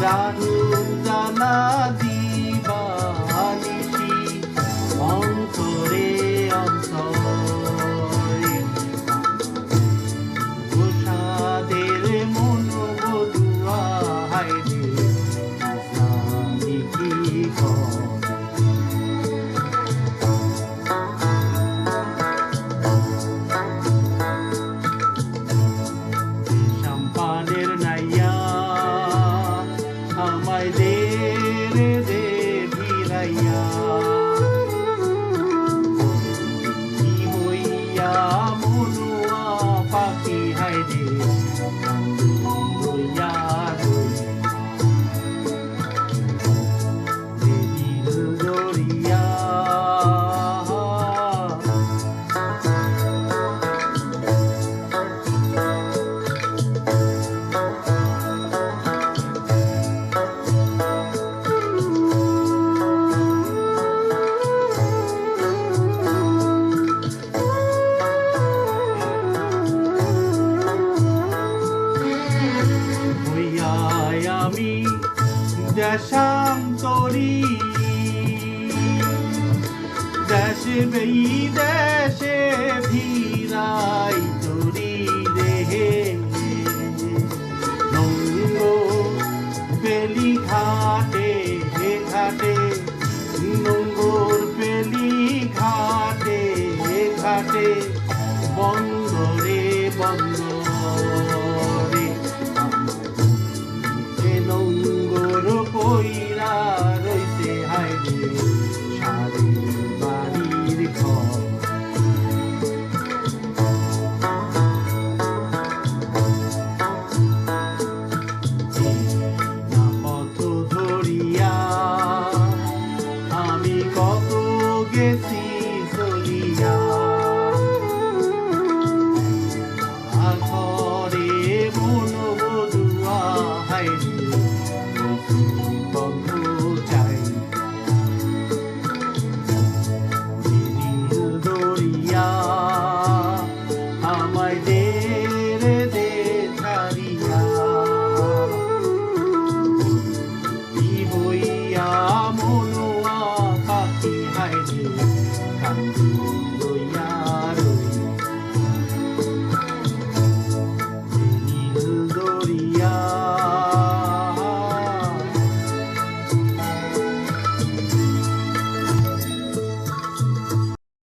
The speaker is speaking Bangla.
জানু জানা দিবানিশি অন্তরে অন্তরে গোসাদের মনোবধুয়া হাইরে জানি তরি দেশে বেই দেশে ভিড়াই তরি রে নঙ্গ বেলি ঘাটে, হে ঘাটে। নোংর পেলি ঘাটে, হে ঘাটে। হায় রে কান্দি